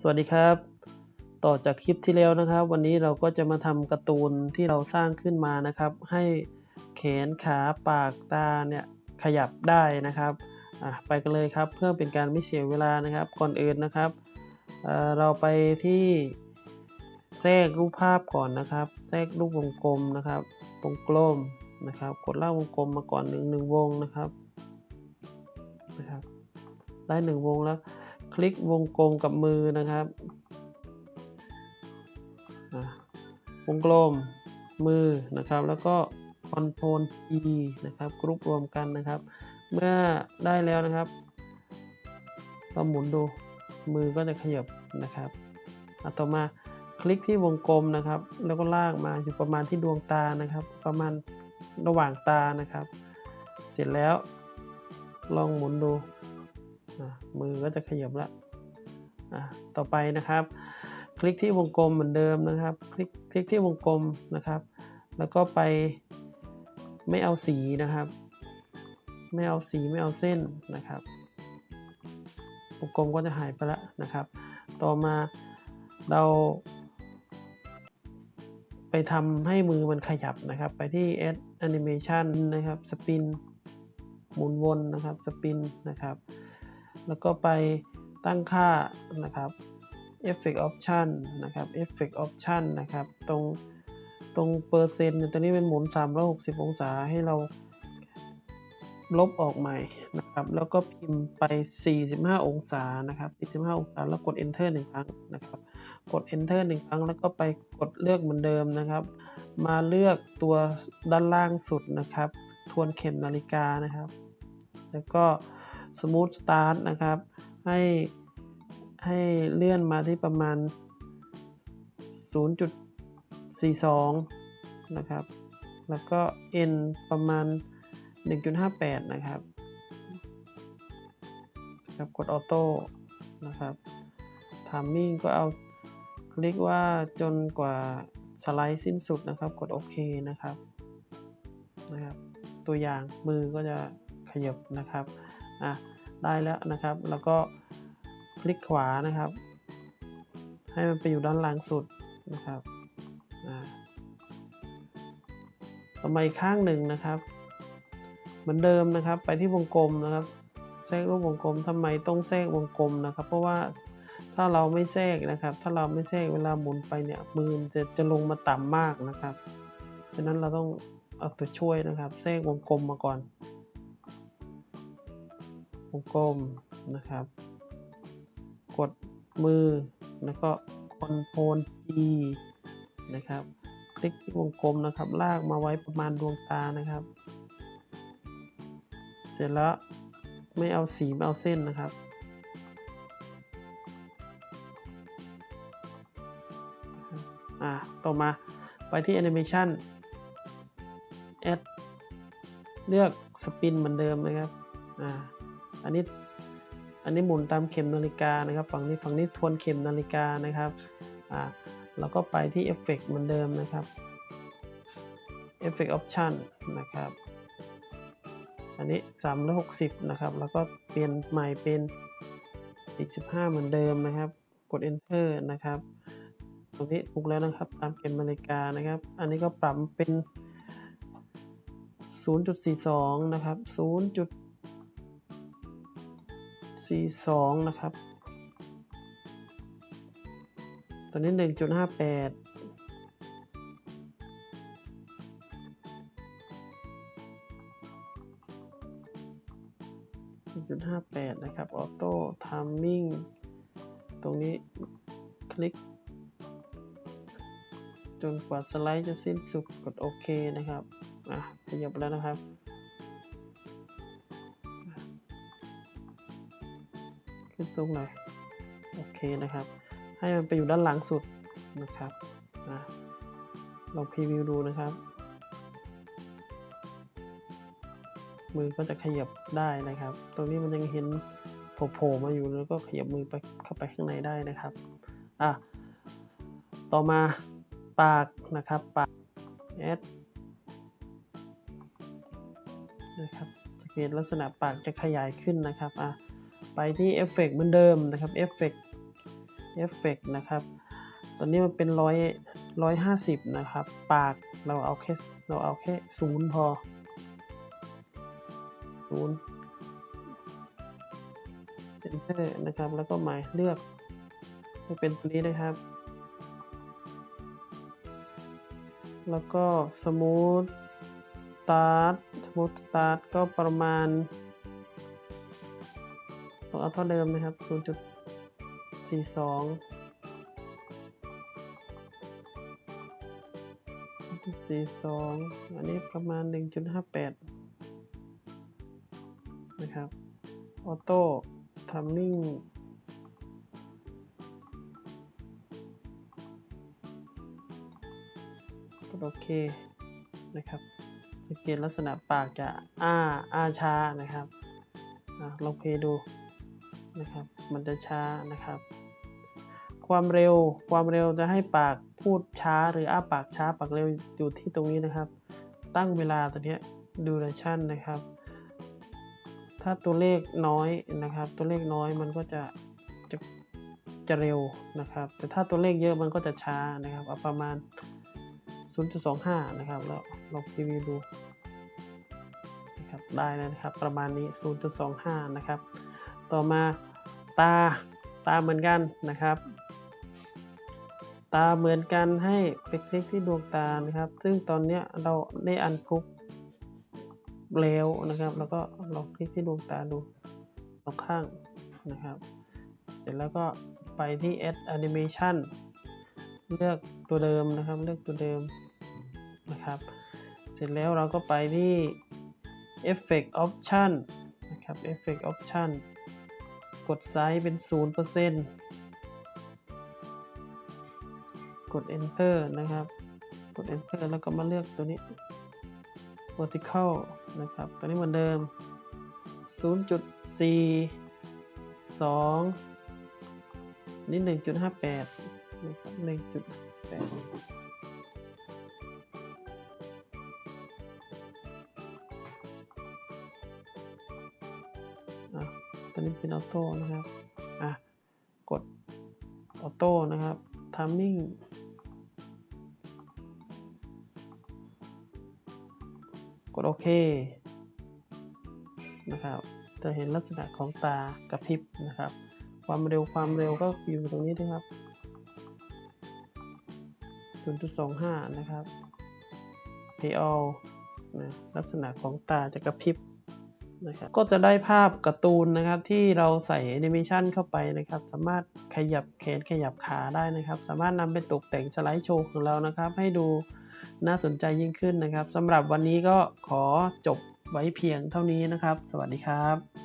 สวัสดีครับ ต่อจากคลิปที่แล้วนะครับ วันนี้เราก็จะมาทำการ์ตูนที่เราสร้างขึ้นมานะครับ ให้แขนขาปากตาเนี่ยขยับได้นะครับไปกันเลยครับเพื่อเป็นการไม่เสียเวลานะครับ ก่อนอื่นนะครับเเราไปที่แทรกรูปภาพก่อนนะครับ แทรกรูปวงกลมนะครับวงกลมนะครับ กดลากวงกลมมาก่อนหนึ่งหนึ่งวงนะครับนะครับ ได้หนึ่งวงแล้ว คลิกวงกลมกับมือนะครับวงกลมมือนะครับ แล้วก็คอนโทรล G นะครับกรุ๊ปรวมกันนะครับ เมื่อได้แล้วนะครับเราหมุนดูมือก็จะขยับนะครับอะต่อมาคลิกที่วงกลมนะครับ แล้วก็ลากมาอยู่ประมาณที่ดวงตานะครับ ประมาณระหว่างตานะครับ เสร็จแล้วลองหมุนดู มือก็จะขยับละต่อไปนะครับ คลิกที่วงกลมเหมือนเดิมนะครับ คลิกคลิกที่วงกลมนะครับ แล้วก็ไปไม่เอาสีนะครับ ไม่เอาสีไม่เอาเส้นนะครับวงกลมก็จะหายไปล้วนะครับ ต่อมาเรา ไปทำให้มือมันขยับนะครับ ไปที่ Add Animation นะครับ Spin หมุนวนนะครับ Spin นะครับ แล้วก็ไปตั้งค่านะครับ Effect Option นะครับ Effect Option นะครับ ตรงตรงเปอร์เซ็นต์เนี่ยตัวนี้เป็นหมุน 360 องศาให้เราลบออกใหม่นะครับ แล้วก็พิมพ์ไป 45 องศานะครับ 45 องศา แล้วกด Enter หนึ่งครั้งนะครับ กด Enter หนึ่งครั้ง แล้วก็ไปกดเลือกเหมือนเดิมนะครับ มาเลือกตัวด้านล่างสุดนะครับ ทวนเข็มนาฬิกานะครับ แล้วก็ Smooth Start นะครับ ให้ให้เลื่อนมาที่ประมาณ 0.42 นะครับ แล้วก็ N ประมาณ 1.58 นะครับครับกดออโต้นะครับ Timing ก็เอาคลิกว่าจนกว่าสไลด์สิ้นสุดนะครับ กดโอเคนะครับนะครับ ตัวอย่างมือก็จะขยับนะครับ อะได้แล้วนะครับ แล้วก็คลิกขวานะครับ ให้มันไปอยู่ด้านล่างสุดนะครับต่อมาอีกข้างหนึ่งนะครับ เหมือนเดิมนะครับ ไปที่วงกลมนะครับแทรกรูปวงกลมทำไมต้องแทรกวงกลมนะครับ เพราะว่าถ้าเราไม่แทรกนะครับ ถ้าเราไม่แทรกเวลาหมุนไปเนี่ยมือจะจะลงมาต่ำมากนะครับ ฉะนั้นเราต้องเอาตัวช่วยนะครับแทรกวงกลมมาก่อน วงกลมนะครับ กดมือแล้วก็คอนโทรล G นะครับ คลิกที่วงกลมนะครับ ลากมาไว้ประมาณดวงตานะครับ เสร็จแล้วไม่เอาสีไม่เอาเส้นนะครับอ่าต่อมาไปที่ Animation Add เลือกสปินเหมือนเดิมนะครับอ่า อันนี้อันนี้หมุนตามเข็มนาฬิกานะครับ ฝั่งนี้ฝั่งนี้ทวนเข็มนาฬิกานะครับอ่าแล้วก็ไปที่ Effect เหมือนเดิมนะครับ Effect Option นะครับ อันนี้360นะครับ แล้วก็เปลี่ยนใหม่เป็นอีก 15 เหมือนเดิมนะครับ กด Enter นะครับ ตรงนี้ถูกแล้วนะครับ ตามเข็มนาฬิกานะครับ อันนี้ก็ปรับเป็น 0.42 นะครับ 0.42นะครับตัวนี้ 1.58 1.58นะครับ ออโต้ทามมิ่ง ตรงนี้คลิก จนกว่าสไลด์จะสิ้นสุดกดโอเคนะครับ อะขยับแล้วนะครับ ขึ้นสูงหน่อย โอเคนะครับ ให้มันไปอยู่ด้านหลังสุดนะครับอะลองพรีวิวดูนะครับ มือก็จะขยับได้นะครับ ตรงนี้มันยังเห็นโผล่มาอยู่แล้วก็ขยับมือไปเข้าไปข้างในได้นะครับ อะ ต่อมาปากนะครับ ปากแอดนะครับสังเกตลักษณะปากจะขยายขึ้นนะครับ อะ ไปที่เอฟเฟกเหมือนเดิมนะครับเอฟเฟกเอฟเฟกนะครับ ตอนนี้มันเป็นร้อยร้อยห้าสิบนะครับ ปากเราเอาแค่เราเอาแค่ศูนย์พอศูนย์เซนเตอร์นะครับ แล้วก็หมายเลือกให้เป็นตัวนี้นะครับ แล้วก็สมูทสตาร์ทสมูทสตาร์ทก็ประมาณ เอาเท่าเดิมนะครับ 0.42 0.42 อันนี้ประมาณ 1.58 นะครับ ออโต้ทัมมิ่งกดโอเคนะครับสังเกตลักษณะปากจะอ้า อ้าช้านะครับอลองเพลย์ดู นะครับ มันจะช้านะครับ ความเร็ว ความเร็วจะให้ปากพูดช้าหรืออ้าปากช้าปากเร็วอยู่ที่ตรงนี้นะครับ ตั้งเวลาตัวนี้ duration นะครับ ถ้าตัวเลขน้อยนะครับ ตัวเลขน้อยมันก็จะจะจะเร็วนะครับ แต่ถ้าตัวเลขเยอะมันก็จะช้านะครับเอาประมาณ 0.25 นะครับ แล้วลองพรีวิวดูนะครับได้นะครับ ประมาณนี้ 0.25 นะครับ ต่อมาตาตาเหมือนกันนะครับ ตาเหมือนกันให้ไปคลิกที่ดวงตานะครับ ซึ่งตอนนี้เราได้อันพุกแล้วนะครับ แล้วก็ลองคลิกที่ดวงตาดูสองข้างนะครับ เสร็จแล้วก็ไปที่ Add Animation เลือกตัวเดิมนะครับ เลือกตัวเดิมนะครับ เสร็จแล้วเราก็ไปที่ Effect Option นะครับ Effect Option กดไซส์เป็น0%กด Enter นะครับ กด Enter แล้วก็มาเลือกตัวนี้ Vertical นะครับ ตัวนี้เหมือนเดิม 0.4 2 นี่ 1.58นะครับ1.8 ตัวนี้เป็นออโต้นะครับ อะ กดออโต้นะครับทามมิ่งกดโอเค นะครับ จะเห็นลักษณะของตากระพริบนะครับ ความเร็วความเร็วก็อยู่ตรงนี้นะครับ0.25 นะครับ p a l นะลักษณะของตาจะกระพริบ นะครับก็จะได้ภาพการ์ตูนนะครับที่เราใส่แอนิเมชันเข้าไปนะครับ สามารถขยับแขนขยับขาได้นะครับ สามารถนำไปตกแต่งสไลด์โชว์ของเรานะครับ ให้ดูน่าสนใจยิ่งขึ้นนะครับสำหรับวันนี้ก็ขอจบไว้เพียงเท่านี้นะครับ สวัสดีครับ